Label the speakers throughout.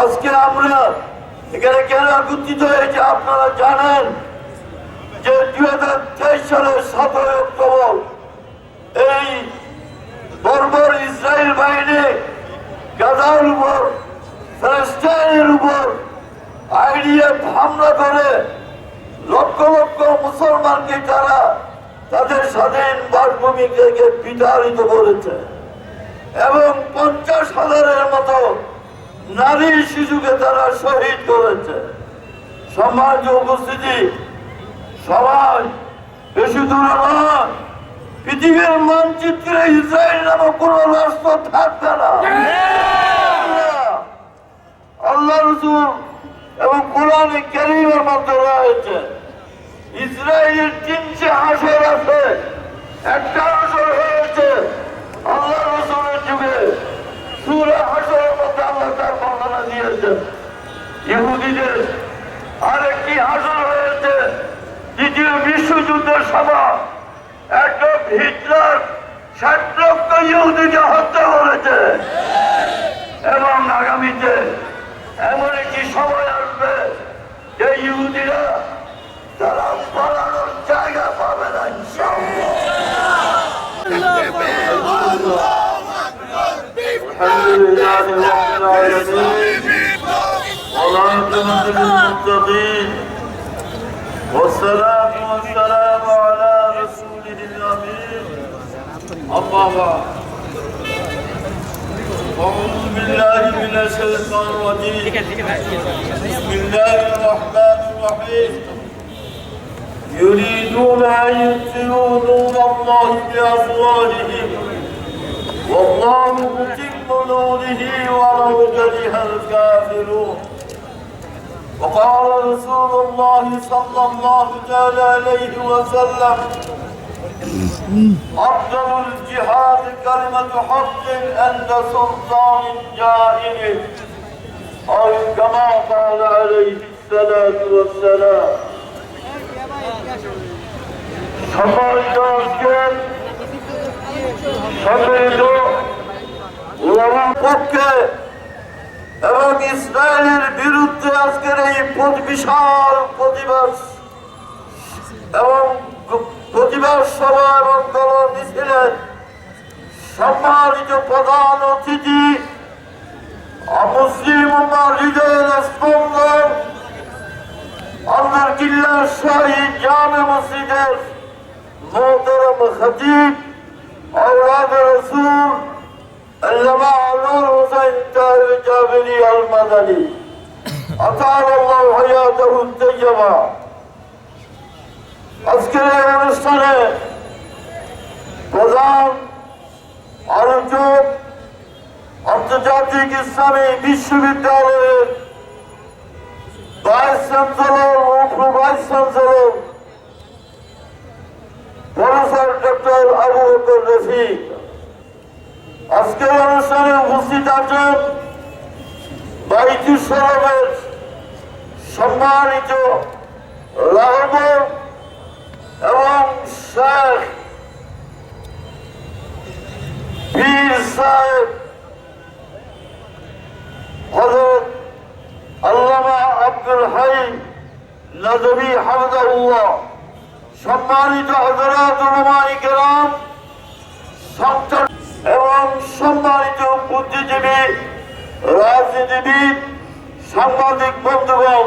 Speaker 1: আজকে আমরা এখানে কেন একত্রিত হয়েছে আপনারা জানেন যে দুই হাজার তেইশ সালের সাতই অক্টোবর এই বর্বর ইসরায়েল বাহিনী গাজার উপর, ফিলিস্তিনের উপর আইডিএফ হামলা করে লক্ষ লক্ষ মুসলমানকে তারা তাদের স্বাধীন বাসভূমি থেকে বিতাড়িত করেছে। এবং পঞ্চাশ হাজারের মতো নারী শিশুকে তারা শহীদ করেছে। সমাজ উপস্থিতি, সবাই বেশি দূরে নয়। পৃথিবীর মানচিত্রে ইসরায়েল নামক কোন রাষ্ট্র থাকবে না। আল্লাহ রসুল এবং কোরআনে ক্যারিমের মধ্যে রয়েছে। ইসরায়েলের তিনটে হাসর আছে। একটা হাসর হয়েছে আল্লাহ রসুলের যুগে সুরে হাসরের মধ্যে আল্লাহ তার দিয়েছেন ইহুদিদের আরেকটি হাসর হয়েছে দ্বিতীয় বিশ্বযুদ্ধের সময় একটা হিটলার ষাট লক্ষ ইহুদিকে হত্যা করেছে। এবং আগামীতে এমন একটি সময় আসবে যে ইহুদিরা তারা পালানোর জায়গা পাবে না। আলহামদুলিল্লাহ রাব্বিল আলামিন। والعاقبة للمتقين والصلاة والسلام على رسوله الأمين. أما بعد. أعوذ بالله من الشيطان الرجيم. بسم الله الرحمن الرحيم. يريدون أن يطفئوا نور الله بأفواههم والله متم نوره ولو كره الكافرون. وقال رسول الله صلى الله تعالى عليه وسلم أفضل الجهاد كلمة حق عند سلطان جائر أو كما قال عليه الصلاة والسلام Safayda asker, safayda ulan ok ইসরায়েলের বিরুদ্ধে আজকের এই বিশাল প্রতিবাদ এবং প্রতিবাদ সভা এবং দল মিছিলে সম্মানিত প্রধান অতিথি মুসলিম হৃদয়ের স্পন্দন আল্লাহ কিল্লার শাহীদ জামে মসজিদের মোহতরম খতিব আল্লাহ রসুল আল্লামা আলুর হোসেন তাহির জাবেরি আল মাদানি আতাল্লাহ হায়াতাহু তাইয়্যিবা আজকের এই অনুষ্ঠানে প্রধান আলোচক আন্তর্জাতিক ইসলামী বিশ্ববিদ্যালয়ের ভাইস চ্যান্সেলর ও ভাইস চ্যান্সেলর, প্রফেসর ডক্টর আজকের অনুষ্ঠানে উপস্থিত আছেন বাইতুল সরবের সম্মানিত রাহব এবং শেখ পীর সাহেব হজরত আল্লামা আব্দুল হাই নজবি হামদাউল্লাহ সম্মানিত হজরত উলামায়ে কেরাম, সংসদ সম্মানিত বুদ্ধিজীবী, রাজনীতিবিদ, সাংবাদিক বন্ধুগণ,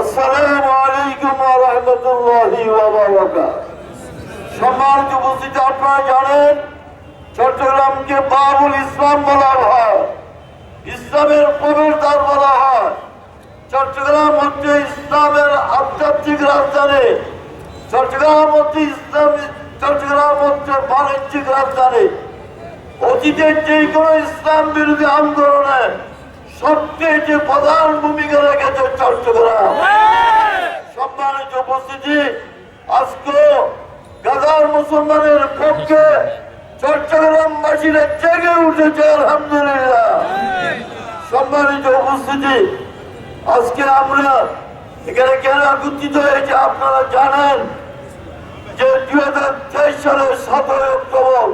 Speaker 1: আসসালামু আলাইকুম রাহমাতুল্লাহি সম্মানিত উপস্থিতি আপনারা জানেন, চট্টগ্রামকে বাবুল ইসলাম বলা হয়, ইসলামের প্রবেশদ্বার বলা হয়। চট্টগ্রাম হচ্ছে ইসলামের আধ্যাত্মিক রাজধানী। চট্টগ্রাম হচ্ছে ইসলাম চট্টগ্রাম হচ্ছে বাণিজ্যিক রাজধানী। অতীতের যে কোনো ইসলাম বিরোধী আন্দোলনে সবচেয়ে যে প্রধান ভূমিকা রেখেছে চট্টগ্রাম সম্মানিত উপস্থিতি, আজকে গাজার মুসলমানের পক্ষে চট্টগ্রামবাসীরা জেগে উঠেছে, আলহামদুলিল্লাহ। সম্মানিত উপস্থিতি, আজকে আমরা এখানে কেন একত্রিত হয়েছে আপনারা জানেন যে দুই হাজার তেইশ সালের সাতই অক্টোবর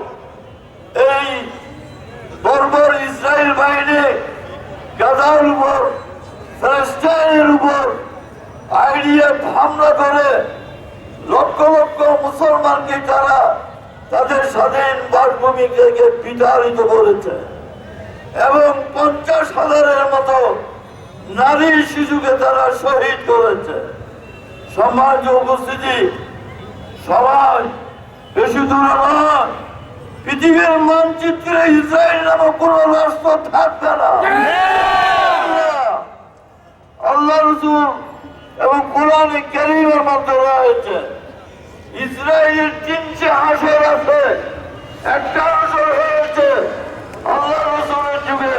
Speaker 1: আইনে গাজার উপর প্যালেস্টাইনের উপর আইডিএফ হামলা করে লক্ষ লক্ষ মুসলমানকে তারা তাদের স্বাধীন বাসভূমিকে বিতাড়িত করেছে। এবং পঞ্চাশ হাজারের মতো নারী শিশুকে তারা শহীদ করেছে। সমাজ উপস্থিতি সমাজ বেশি দূরে নয়। পৃথিবীর মানচিত্রে ইসরায়েল নামক কোন রাষ্ট্র থাকবে না। আল্লাহ রসুল এবং কোরআন কেরিমের মধ্যে রয়েছে, ইসরায়েলের তিনটে হাসর আছে। একটা হাসর হয়েছে আল্লাহ রসুলের যুগে।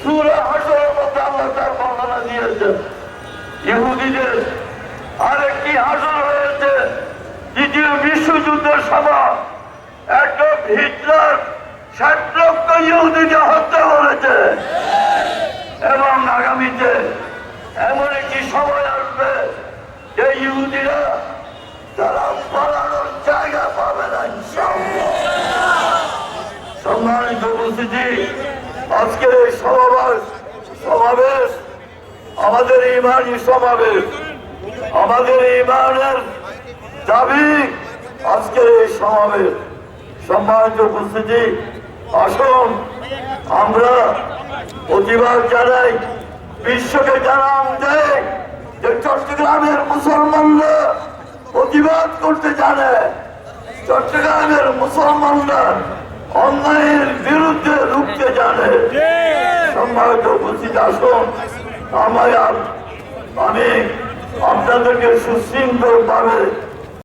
Speaker 1: সুরে হাসরের মধ্যে আল্লাহ তার বর্ণনা দিয়েছেন। ইহুদিদের আরেকটি হাসর হয়েছে, দ্বিতীয় বিশ্বযুদ্ধের সময় একটা হিটলার ষাট লক্ষ ইহুদিকে হত্যা করেছে। এবং আগামীতে এমন একটি সময় আসবে যে ইহুদিরা তারা পালানোর জায়গা পাবে না। সম্মানিত উপস্থিতি, আজকের এই সমাবেশ সমাবেশ আমাদের ইমানি সমাবেশ। আমাদের ইমানের দাবি আজকের এই সমাবেশ। সম্মানিত উপস্থিতি, আসুন আমরা প্রতিবাদ জানাই, বিশ্বকে জানান যে চট্টগ্রামের মুসলমানরা প্রতিবাদ করতে জানে। চট্টগ্রামের মুসলমানরা অন্যায়ের বিরুদ্ধে রুখতে জানে। সম্মানিত উপস্থিত, আসুন। আপ- আমি আপনাদেরকে সুশৃঙ্খল ভাবে